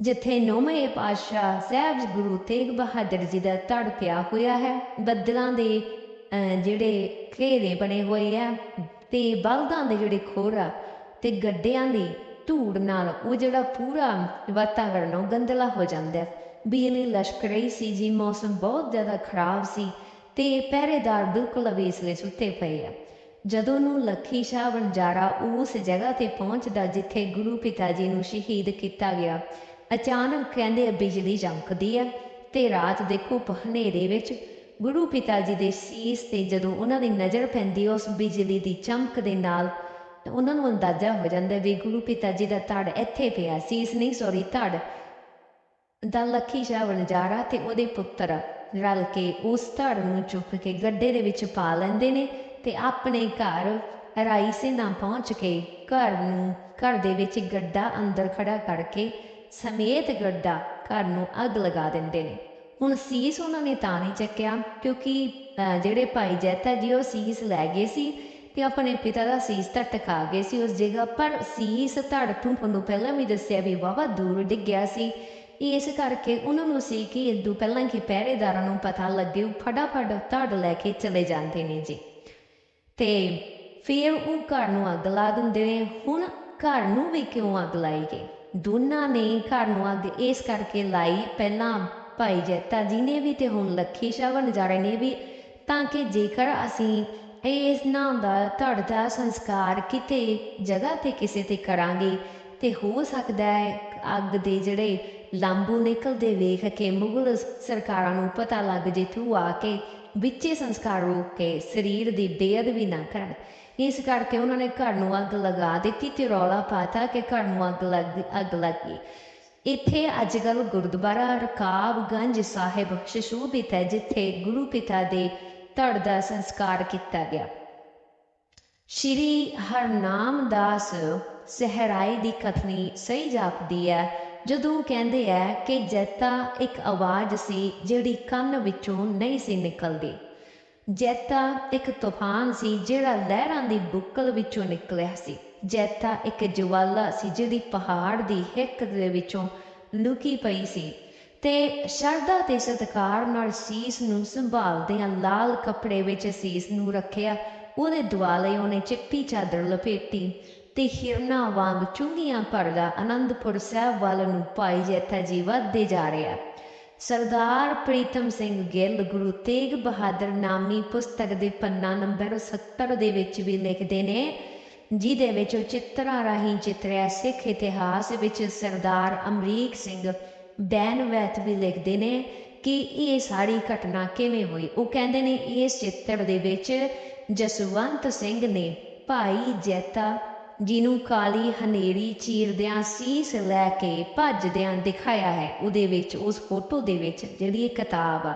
ਜਿੱਥੇ ਨੌਵੇਂ ਪਾਤਸ਼ਾਹ ਸਾਹਿਬ ਗੁਰੂ ਤੇਗ ਬਹਾਦਰ ਜੀ ਦਾ ਧੜ ਪਿਆ ਹੋਇਆ ਹੈ ਬੱਦਲਾਂ ਦੇ ਅਹ, ਜਿਹੜੇ ਘੇਰੇ ਬਣੇ ਹੋਏ ਆ ਤੇ ਬਲਦਾਂ ਦੇ ਜਿਹੜੇ ਖੋਰ ਆ ਤੇ ਗੱਡਿਆਂ ਦੀ ਧੂੜ ਨਾਲ ਉਹ ਜਿਹੜਾ ਪੂਰਾ ਵਾਤਾਵਰਨ ਉਹ ਗੰਦਲਾ ਹੋ ਜਾਂਦਾ ਹੈ। ਬਿਜਲੀ ਲਸ਼ਕ ਰਹੀ ਸੀ ਜੀ ਮੌਸਮ ਬਹੁਤ ਜ਼ਿਆਦਾ ਖਰਾਬ ਸੀ। ਤੇ ਪਹਿਰੇਦਾਰ ਬਿਲਕੁਲ ਅਵੇਸਲੇ ਸੁੱਤੇ ਪਏ ਆ। ਜਦੋਂ ਨੂੰ ਲੱਖੀ ਸ਼ਾਹ ਵਣਜਾਰਾ ਉਸ ਜਗ੍ਹਾ ਤੇ ਪਹੁੰਚਦਾ ਜਿੱਥੇ ਗੁਰੂ ਪਿਤਾ ਜੀ ਨੂੰ ਸ਼ਹੀਦ ਕੀਤਾ ਗਿਆ, ਅਚਾਨਕ ਕਹਿੰਦੇ ਬਿਜਲੀ ਚਮਕਦੀ ਆ ਤੇ ਰਾਤ ਦੇ ਦੇਖੋ ਹਨੇਰੇ ਵਿੱਚ ਗੁਰੂ ਪਿਤਾ ਜੀ ਦੇ ਸੀਸ ਤੇ ਜਦੋਂ ਉਹਨਾਂ ਦੀ ਨਜ਼ਰ ਪੈਂਦੀ ਉਸ ਬਿਜਲੀ ਦੀ ਚਮਕ ਦੇ ਨਾਲ ਉਹਨਾਂ ਨੂੰ ਅੰਦਾਜ਼ਾ ਹੋ ਜਾਂਦਾ ਵੀ ਗੁਰੂ ਪਿਤਾ ਜੀ ਦਾ ਧੜ ਇੱਥੇ ਪਿਆ, ਸੀਸ ਨਹੀਂ ਸੌਰੀ ਧੜ ਦਾ ਲੱਖੀ ਸ਼ਾਹ ਵਣਜਾਰਾ ਤੇ ਉਹਦੇ ਪੁੱਤਰ ਰਲ ਕੇ ਉਸ ਧੜ ਨੂੰ ਚੁੱਕ ਕੇ ਗੱਡੇ ਦੇ ਵਿੱਚ ਪਾ ਲੈਂਦੇ ਨੇ ਤੇ ਆਪਣੇ ਘਰ ਰਾਈਸੇ ਨਾਲ ਪਹੁੰਚ ਕੇ ਘਰ ਨੂੰ ਘਰ ਦੇ ਵਿੱਚ ਗੱਡਾ ਅੰਦਰ ਖੜਾ ਕਰਕੇ ਸਮੇਤ ਗੱਡਾ ਘਰ ਨੂੰ ਅੱਗ ਲਗਾ ਦਿੰਦੇ ਨੇ। ਹੁਣ ਸੀਸ ਉਹਨਾਂ ਨੇ ਤਾਂ ਨਹੀਂ ਚੱਕਿਆ ਕਿਉਂਕਿ ਅਹ, ਜਿਹੜੇ ਭਾਈ ਜੈਤਾ ਜੀ ਉਹ ਸੀਸ ਲੈ ਗਏ ਸੀ ਤੇ ਆਪਣੇ ਪਿਤਾ ਦਾ ਸੀਸ ਤਾਂ ਟਕਾ ਗਏ ਸੀ ਉਸ ਜਗ੍ਹਾ ਪਰ ਸੀਸ ਧੜ ਤੋਂ ਤੁਹਾਨੂੰ ਪਹਿਲਾਂ ਵੀ ਦੱਸਿਆ ਵੀ ਵਾਵਾ ਦੂਰ ਡਿੱਗਿਆ ਸੀ। ਇਸ ਕਰਕੇ ਉਹਨਾਂ ਨੂੰ ਸੀ ਕਿ ਇਦੋਂ ਪਹਿਲਾਂ ਕਿ ਪਹਿਰੇਦਾਰਾਂ ਨੂੰ ਪਤਾ ਲੱਗੇ ਉਹ ਫਟਾਫਟ ਧੜ ਲੈ ਕੇ ਚਲੇ ਜਾਂਦੇ ਨੇ ਜੀ। ਤੇ ਫਿਰ ਉਹ ਘਰ ਨੂੰ ਅੱਗ ਲਾ ਦਿੰਦੇ ਨੇ। ਹੁਣ ਘਰ ਨੂੰ ਵੀ ਕਿਉਂ ਅੱਗ ਲਾਈ ਗਈ? ਦੋਨਾਂ ਨੇ ਘਰ ਨੂੰ ਅੱਗ ਇਸ ਕਰਕੇ ਲਾਈ ਪਹਿਲਾਂ ਭਾਈ ਜੈਤਾ ਜੀ ਨੇ ਵੀ ਤੇ ਹੁਣ ਲੱਖੀ ਸ਼ਾਹ ਵਣਜਾਰੇ ਨੇ ਵੀ, ਤਾਂ ਕਿ ਜੇਕਰ ਅਸੀਂ ਇਸ ਨਾਂ ਦਾ ਧੜ ਦਾ ਸੰਸਕਾਰ ਕਿਤੇ ਜਗ੍ਹਾ ਤੇ ਕਿਸੇ ਤੇ ਕਰਾਂਗੇ ਤੇ ਹੋ ਸਕਦਾ ਹੈ ਅੱਗ ਦੇ ਜਿਹੜੇ ਲਾਂਬੂ ਨਿਕਲਦੇ ਵੇਖ ਕੇ ਮੁਗਲ ਸਰਕਾਰਾਂ ਨੂੰ ਪਤਾ ਲੱਗ ਜੇ ਤੂੰ ਆ ਕੇ ਵਿੱਚੇ ਸੰਸਕਾਰ ਰੋਕ ਕੇ ਸਰੀਰ ਦੀ ਬੇਅਦਬੀ ਨਾ ਕਰਨ ਇਸ ਕਰਕੇ ਉਹਨਾਂ ਨੇ ਘਰ ਨੂੰ ਅੱਗ ਲਗਾ ਦਿੱਤੀ ਤੇ ਰੌਲਾ ਪਾਤਾ ਕਿ ਘਰ ਨੂੰ ਅੱਗ ਲੱਗ ਅੱਗ ਲੱਗੀ ਇੱਥੇ ਅੱਜ ਕੱਲ੍ਹ ਗੁਰਦੁਆਰਾ ਰਕਾਬਗੰਜ ਸਾਹਿਬ ਸ਼ਸ਼ੂਭਿਤ ਹੈ ਜਿੱਥੇ ਗੁਰੂ ਪਿਤਾ ਦੇ ਧੜ ਦਾ ਸੰਸਕਾਰ ਕੀਤਾ ਗਿਆ ਸ਼੍ਰੀ ਹਰਨਾਮ ਦਾਸ ਸਹਿਰਾਈ ਦੀ ਕਥਨੀ ਸਹੀ ਜਾਪਦੀ ਹੈ ਜਦੋਂ ਕਹਿੰਦੇ ਆ ਕਿ ਜੈਤਾ ਇੱਕ ਆਵਾਜ਼ ਸੀ ਜਿਹੜੀ ਕੰਨ ਵਿੱਚੋਂ ਨਹੀਂ ਸੀ ਨਿਕਲਦੀ। ਜੈਤਾ ਇੱਕ ਤੂਫਾਨ ਸੀ ਜਿਹੜਾ ਲਹਿਰਾਂ ਦੀ ਬੁੱਕਲ ਵਿੱਚੋਂ ਨਿਕਲਿਆ ਸੀ। ਜੈਤਾ ਇੱਕ ਜਵਾਲਾ ਸੀ ਜਿਹੜੀ ਪਹਾੜ ਦੀ ਹਿੱਕ ਦੇ ਵਿੱਚੋਂ ਲੁਕੀ ਪਈ ਸੀ ਤੇ ਸ਼ਰਧਾ ਤੇ ਸਤਿਕਾਰ ਨਾਲ ਸੀਸ ਨੂੰ ਸੰਭਾਲਦਿਆਂ ਲਾਲ ਕੱਪੜੇ ਵਿੱਚ ਸੀਸ ਨੂੰ ਰੱਖਿਆ, ਉਹਦੇ ਦੁਆਲੇ ਉਹਨੇ ਚਿੱਟੀ ਚਾਦਰ ਲਪੇਟੀ। ਤੇ ਹਿਰਨਾ ਵਾਂਗ ਚੁੰਗੀਆਂ ਭਰਦਾ ਅਨੰਦਪੁਰ ਸਾਹਿਬ ਵੱਲ ਨੂੰ ਭਾਈ ਜੈਤਾ ਜੀ ਵੱਧਦੇ ਜਾ ਰਿਹਾ ਸਰਦਾਰ ਪ੍ਰੀਤਮ ਸਿੰਘ ਗਿੱਲ ਗੁਰੂ ਤੇਗ ਬਹਾਦਰ ਨਾਮੀ ਪੁਸਤਕ ਦੇ ਪੰਨਾ ਨੰਬਰ 70 ਦੇ ਵਿੱਚ ਵੀ ਲਿਖਦੇ ਨੇ, ਜਿਹਦੇ ਵਿੱਚ ਉਹ ਚਿੱਤਰਾਂ ਰਾਹੀਂ ਚਿੱਤਰਿਆ ਸਿੱਖ ਇਤਿਹਾਸ ਵਿੱਚ ਸਰਦਾਰ ਅਮਰੀਕ ਸਿੰਘ ਬੈਨਵੈਤ ਵੀ ਲਿਖਦੇ ਨੇ ਕਿ ਇਹ ਸਾਰੀ ਘਟਨਾ ਕਿਵੇਂ ਹੋਈ। ਉਹ ਕਹਿੰਦੇ ਨੇ, ਇਸ ਚਿੱਤਰ ਦੇ ਵਿੱਚ ਜਸਵੰਤ ਸਿੰਘ ਨੇ ਭਾਈ ਜੈਤਾ ਜਿਹਨੂੰ ਕਾਲੀ ਹਨੇਰੀ ਚੀਰਦਿਆਂ ਸੀਸ ਲੈ ਕੇ ਭੱਜਦਿਆਂ ਦਿਖਾਇਆ ਹੈ, ਉਹਦੇ ਵਿੱਚ, ਉਸ ਫੋਟੋ ਦੇ ਵਿੱਚ ਜਿਹੜੀ ਇਹ ਕਿਤਾਬ ਆ।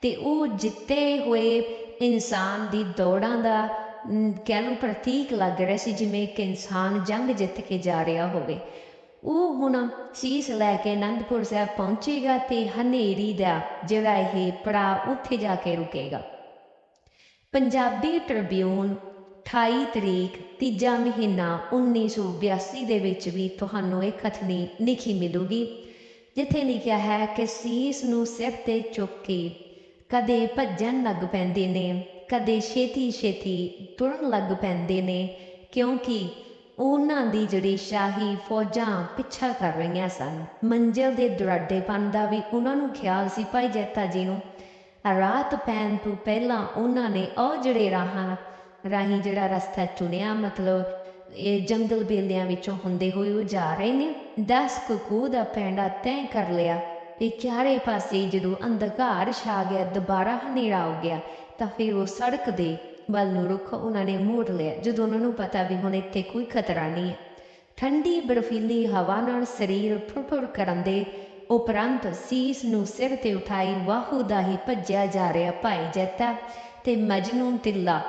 ਤੇ ਉਹ ਜਿੱਤੇ ਹੋਏ ਇਨਸਾਨ ਦੀ ਦੌੜਾਂ ਦਾ ਕਹਿ ਲਓ ਪ੍ਰਤੀਕ ਲੱਗ ਰਿਹਾ ਸੀ, ਜਿਵੇਂ ਇੱਕ ਇਨਸਾਨ ਜੰਗ ਜਿੱਤ ਕੇ ਜਾ ਰਿਹਾ ਹੋਵੇ। ਉਹ ਹੁਣ ਸੀਸ ਲੈ ਕੇ ਅਨੰਦਪੁਰ ਸਾਹਿਬ ਪਹੁੰਚੇਗਾ ਤੇ ਹਨੇਰੀ ਦਾ ਜਿਹੜਾ ਇਹ ਪੜਾ ਉੱਥੇ ਜਾ ਕੇ ਰੁਕੇਗਾ। ਪੰਜਾਬੀ ਟ੍ਰਿਬਿਊਨ 28 ਤਰੀਕ, ਤੀਜਾ ਮਹੀਨਾ 1982 ਦੇ ਵਿੱਚ ਵੀ ਤੁਹਾਨੂੰ ਇਹ ਕਥਨੀ ਲਿਖੀ ਮਿਲੂਗੀ, ਜਿੱਥੇ ਲਿਖਿਆ ਹੈ ਕਿ ਸੀਸ ਨੂੰ ਸਿਰ ਤੇ ਚੁੱਕ ਕੇ ਕਦੇ ਭੱਜਣ ਲੱਗ ਪੈਂਦੇ ਨੇ, ਕਦੇ ਛੇਤੀ ਛੇਤੀ ਤੁਰਨ ਲੱਗ ਪੈਂਦੇ ਨੇ, ਕਿਉਂਕਿ ਉਹਨਾਂ ਦੀ ਜਿਹੜੀ ਸ਼ਾਹੀ ਫੌਜਾਂ ਪਿੱਛਾ ਕਰ ਰਹੀਆਂ ਸਨ। ਮੰਜ਼ਿਲ ਦੇ ਦੁਰਾਡੇਪਨ ਦਾ ਵੀ ਉਹਨਾਂ ਨੂੰ ਖਿਆਲ ਸੀ ਭਾਈ ਜੈਤਾ ਜੀ ਨੂੰ। ਰਾਤ ਪੈਣ ਤੋਂ ਪਹਿਲਾਂ ਉਹਨਾਂ ਨੇ ਉਹ ਜਿਹੜੇ ਰਾਹਾਂ ਰਾਹੀਂ ਜਿਹੜਾ ਰਸਤਾ ਚੁਣਿਆ, ਮਤਲਬ ਇਹ ਜੰਗਲ ਬੇਲਿਆਂ ਵਿੱਚੋਂ ਹੁੰਦੇ ਹੋਏ ਉਹ ਜਾ ਰਹੇ ਨੇ। 10 ਕੁ ਦਾ ਪੈਂਡਾ ਤੈਅ ਕਰ ਲਿਆ। ਤੇ ਚਾਰੇ ਪਾਸੇ ਜਦੋਂ ਅੰਧਕਾਰ ਛਾ ਗਿਆ, ਦੁਬਾਰਾ ਹਨੇਰਾ ਹੋ ਗਿਆ, ਤਾਂ ਫਿਰ ਉਹ ਸੜਕ ਦੇ ਵੱਲ ਨੂੰ ਰੁੱਖ ਉਹਨਾਂ ਨੇ ਮੋੜ ਲਿਆ, ਜਦੋਂ ਉਹਨਾਂ ਨੂੰ ਪਤਾ ਵੀ ਹੁਣ ਇੱਥੇ ਕੋਈ ਖਤਰਾ ਨਹੀਂ ਹੈ। ਠੰਡੀ ਬਰਫੀਲੀ ਹਵਾ ਨਾਲ ਸਰੀਰ ਫੁਰਫੁਰ ਕਰਨ ਦੇ ਉਪਰੰਤ ਸੀਸ ਨੂੰ ਸਿਰ ਤੇ ਉਠਾਈ ਵਾਹੂ ਦਾ ਹੀ ਭੱਜਿਆ ਜਾ ਰਿਹਾ ਭਾਈ ਜੈਤਾ ਤੇ ਮਜਨੂੰ ਤਿੱਲਾ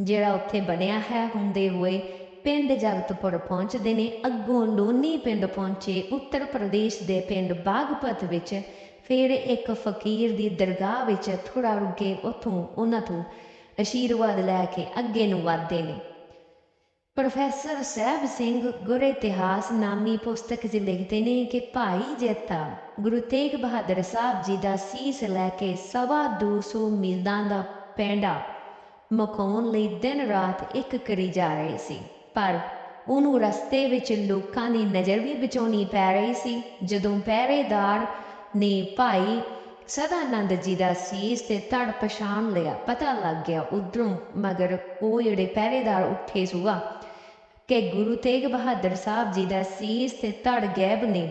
ਜਿਹੜਾ ਉੱਥੇ ਬਣਿਆ ਹੈ ਹੁੰਦੇ ਹੋਏ, ਪਿੰਡ ਜਗਤਪੁਰ ਪਹੁੰਚਦੇ ਨੇ। ਅੱਗੋਂ ਲੋਨੀ ਪਿੰਡ ਪਹੁੰਚੇ, ਉੱਤਰ ਪ੍ਰਦੇਸ਼ ਦੇ ਪਿੰਡ ਬਾਗਪਤ ਵਿੱਚ। ਫਿਰ ਇੱਕ ਫਕੀਰ ਦੀ ਦਰਗਾਹ ਵਿੱਚ ਥੋੜਾ ਰੁਕੇ, ਉੱਥੋਂ ਉਹਨਾਂ ਤੋਂ ਅਸ਼ੀਰਵਾਦ ਲੈ ਕੇ ਅੱਗੇ ਨੂੰ ਵਧਦੇ ਨੇ। ਪ੍ਰੋਫੈਸਰ ਸਹਿਬ ਸਿੰਘ ਗੁਰ ਇਤਿਹਾਸ ਨਾਮੀ ਪੁਸਤਕ 'ਚ ਲਿਖਦੇ ਨੇ ਕਿ ਭਾਈ ਜੈਤਾ ਗੁਰੂ ਤੇਗ ਬਹਾਦਰ ਸਾਹਿਬ ਜੀ ਦਾ ਸੀਸ ਲੈ ਕੇ ਸਵਾ ਦੋ ਸੌ ਮੀਲਾਂ ਦਾ ਪੈਂਡਾ ਮਕਾਉਣ ਲਈ ਦਿਨ ਰਾਤ ਇੱਕ ਕਰੀ ਜਾ ਰਹੀ ਸੀ, ਪਰ ਉਹਨੂੰ ਰਸਤੇ ਵਿੱਚ ਲੋਕਾਂ ਦੀ ਨਜ਼ਰ ਵੀ ਬਚਾਉਣੀ ਪੈ ਰਹੀ ਸੀ। ਜਦੋਂ ਪਹਿਰੇਦਾਰ ਨੇ ਭਾਈ ਸਦਾਨੰਦ ਜੀ ਦਾ ਸੀਸ ਤੇ ਧੜ ਪਛਾਣ ਲਿਆ, ਪਤਾ ਲੱਗ ਗਿਆ ਉਧਰੋਂ, ਮਗਰ ਉਹ ਜਿਹੜੇ ਪਹਿਰੇਦਾਰ ਉੱਠੇ ਸੁਗਾ ਕਿ ਗੁਰੂ ਤੇਗ ਬਹਾਦਰ ਸਾਹਿਬ ਜੀ ਦਾ ਸੀਸ ਤੇ ਧੜ ਗੈਬ ਨੇ,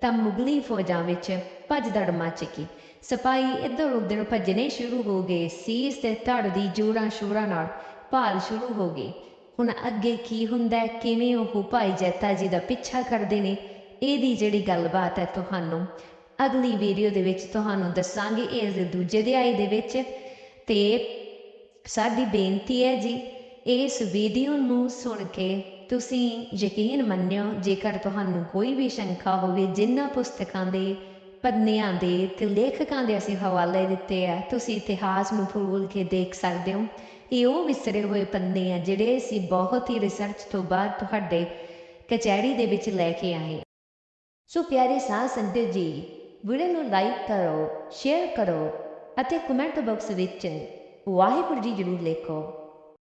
ਤਾਂ ਮੁਗਲੀ ਫੌਜਾਂ ਵਿੱਚ ਭੱਜਦੜ ਮਚ ਗਈ। ਸਿਪਾਹੀ ਇੱਧਰ ਉੱਧਰ ਭੱਜਣੇ ਸ਼ੁਰੂ ਹੋ ਗਏ। ਸੀਸ ਤੇ ਧੜ ਦੀ ਜੋਰਾਂ ਸ਼ੋਰਾਂ ਨਾਲ ਭਾਲ ਸ਼ੁਰੂ ਹੋ ਗਈ। ਹੁਣ ਅੱਗੇ ਕੀ ਹੁੰਦਾ ਹੈ, ਕਿਵੇਂ ਉਹ ਭਾਈ ਜੈਤਾ ਜੀ ਦਾ ਪਿੱਛਾ ਕਰਦੇ ਨੇ ਇਹਦੀ ਜਿਹੜੀ ਗੱਲਬਾਤ ਹੈ ਤੁਹਾਨੂੰ ਅਗਲੀ ਵੀਡੀਓ ਦੇ ਵਿੱਚ ਤੁਹਾਨੂੰ ਦੱਸਾਂਗੇ ਇਸ ਦੇ ਦੂਜੇ ਅਧਿਆਇ ਦੇ ਵਿੱਚ। ਤੇ ਸਾਡੀ ਬੇਨਤੀ ਹੈ ਜੀ ਇਸ ਵੀਡੀਓ ਨੂੰ ਸੁਣ ਕੇ ਤੁਸੀਂ ਯਕੀਨ ਮੰਨਿਓ ਜੇਕਰ ਤੁਹਾਨੂੰ ਕੋਈ ਵੀ ਸ਼ੰਕਾ ਹੋਵੇ ਜਿਨ੍ਹਾਂ ਪੁਸਤਕਾਂ ਦੇ ਪੰਨਿਆਂ ਦੇ ਤੇ ਲੇਖਕਾਂ ਦੇ ਅਸੀਂ ਹਵਾਲੇ ਦਿੱਤੇ ਆ। ਤੁਸੀਂ ਇਤਿਹਾਸ ਨੂੰ ਫਰੋਲ ਕੇ ਦੇਖ ਸਕਦੇ ਹੋ। ਇਹ ਉਹ ਵਿਸਰੇ ਹੋਏ ਪੰਨੇ ਆ ਜਿਹੜੇ ਅਸੀਂ ਬਹੁਤ ਹੀ ਰਿਸਰਚ ਤੋਂ ਬਾਅਦ ਤੁਹਾਡੇ ਕਚਹਿਰੀ ਦੇ ਵਿੱਚ ਲੈ ਕੇ ਆਏ। ਸੋ ਪਿਆਰੇ ਸਾਧ ਸੰਗਤ ਜੀ, ਵੀਡੀਓ ਨੂੰ ਲਾਈਕ ਕਰੋ ਸ਼ੇਅਰ ਕਰੋ ਅਤੇ ਕਮੈਂਟ ਬਾਕਸ ਵਿੱਚ ਵਾਹਿਗੁਰੂ ਜੀ ਜ਼ਰੂਰ ਲਿਖੋ।